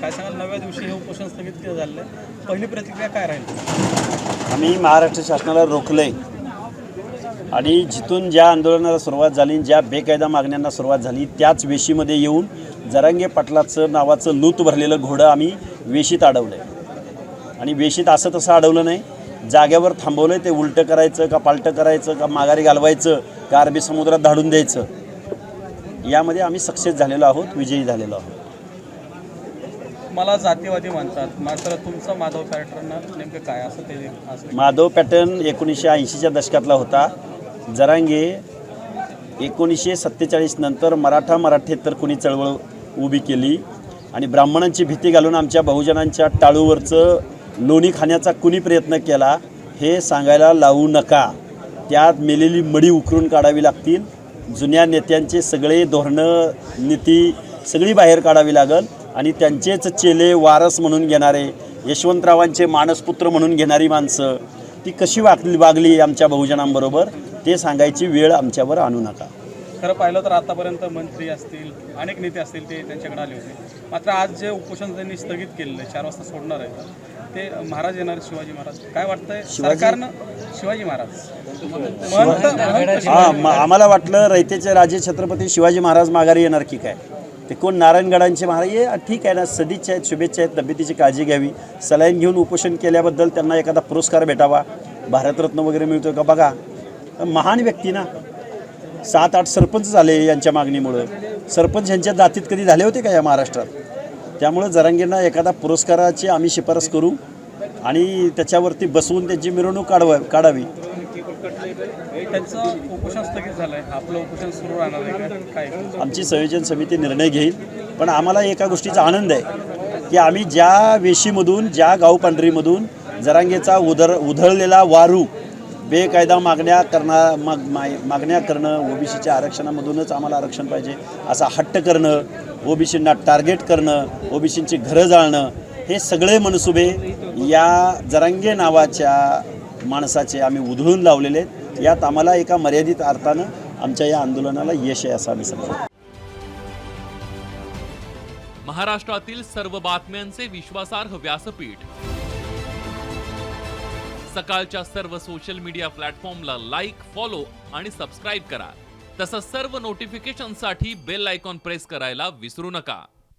काय सांगाल नव्या दिवशी हे उपोषण स्थगित केलं झालं आहे पहिली प्रतिक्रिया काय राहील? आम्ही महाराष्ट्र शासनाला रोखलंय. आणि जिथून ज्या आंदोलनाला सुरुवात झाली ज्या बेकायदा मागण्यांना सुरुवात झाली त्याच वेशीमध्ये येऊन जरांगे पाटलाचं नावाचं लूत भरलेलं घोडं आम्ही वेशीत अडवलं आहे आणि वेशीत असं तसं अडवलं नाही. जाग्यावर थांबवलं आहे ते उलटं करायचं का पालटं करायचं का माघारी घालवायचं का अरबी समुद्रात धाडून द्यायचं. यामध्ये आम्ही सक्सेस झालेलो आहोत विजयी झालेलो आहोत. मला जातीवादी म्हणतात मात्र तुमचं माधव पॅटर्न नेमकं काय? असं ते माधव पॅटर्न एकोणीसशे ऐंशीच्या दशकातला होता. जरांगे एकोणीसशे सत्तेचाळीस नंतर मराठा मराठेतर कोणी चळवळ उभी केली. आणि ब्राह्मणांची भीती घालून आमच्या बहुजनांच्या टाळूवरचं लोणी खाण्याचा कुणी प्रयत्न केला हे सांगायला लावू नका. त्यात मेलेली मडी उकरून काढावी लागतील. जुन्या नेत्यांचे सगळे धोरणं नीती सगळी बाहेर काढावी लागल. आणि त्यांचेच चेले वारस म्हणून घेणारे यशवंतरावांचे मानसपुत्र म्हणून घेणारी माणसं ती कशी वागली वागली आमच्या बहुजनांबरोबर ते सांगायची वेळ आमच्यावर आणू नका. खरं पाहिलं तर आतापर्यंत मंत्री असतील अनेक नेते असतील ते त्यांच्याकडे आले होते. मात्र आज जे उपोषण त्यांनी स्थगित केलेलं आहे चार वाजता सोडणार आहे ते महाराज येणार शिवाजी महाराज. काय वाटतंय? सरकारनं शिवाजी महाराज. हां आम्हाला वाटलं रयतेचे राजे छत्रपती शिवाजी महाराज माघारी येणार की काय? ते कोण नारायणगडांचे महाराज हे ठीक आहे ना सदिच्छा आहेत शुभेच्छा आहेत तब्येतीची काळजी घ्यावी. सलाईन घेऊन उपोषण केल्याबद्दल त्यांना एखादा पुरस्कार भेटावा. भारतरत्न वगैरे मिळतो का बघा. महान व्यक्ती ना. सात आठ सरपंच झाले यांच्या मागणीमुळं. सरपंच यांच्या जातीत कधी झाले होते का या महाराष्ट्रात? त्यामुळं जरांगींना एखादा पुरस्काराची आम्ही शिफारस करू आणि त्याच्यावरती बसवून त्यांची मिरवणूक काढवा काढावी. त्यांचं उपोषण स्थगित आपलं उपोषण सुरू राहणार आहे काय? आमची संयोजन समिती निर्णय घेईल पण आम्हाला एका गोष्टीचा आनंद आहे की आम्ही ज्या वेशीमधून ज्या गावपांढरीमधून जरांगेचा उधर उधळलेला वारू बेकायदा मागण्या करणार माग मा- मागण्या करणं ओबीसीच्या आरक्षणामधूनच आम्हाला आरक्षण पाहिजे असा हट्ट करणं ओबीसींना टार्गेट करणं ओबीसींची घरं जाळणं हे सगळे मनसुबे या जरांगे नावाच्या माणसाचे आम्ही उधळून लावलेले आहेत. यात आम्हाला एका मर्यादित अर्थानं आमच्या या आंदोलनाला यश आहे असं आम्ही समजतो. महाराष्ट्रातील सर्व बातम्यांचे विश्वासार्ह व्यासपीठ. सकाळच्या सर्व सोशल मीडिया प्लॅटफॉर्मला लाईक फॉलो आणि सबस्क्राईब करा. तसंच सर्व नोटिफिकेशनसाठी बेल आयकॉन प्रेस करायला विसरू नका.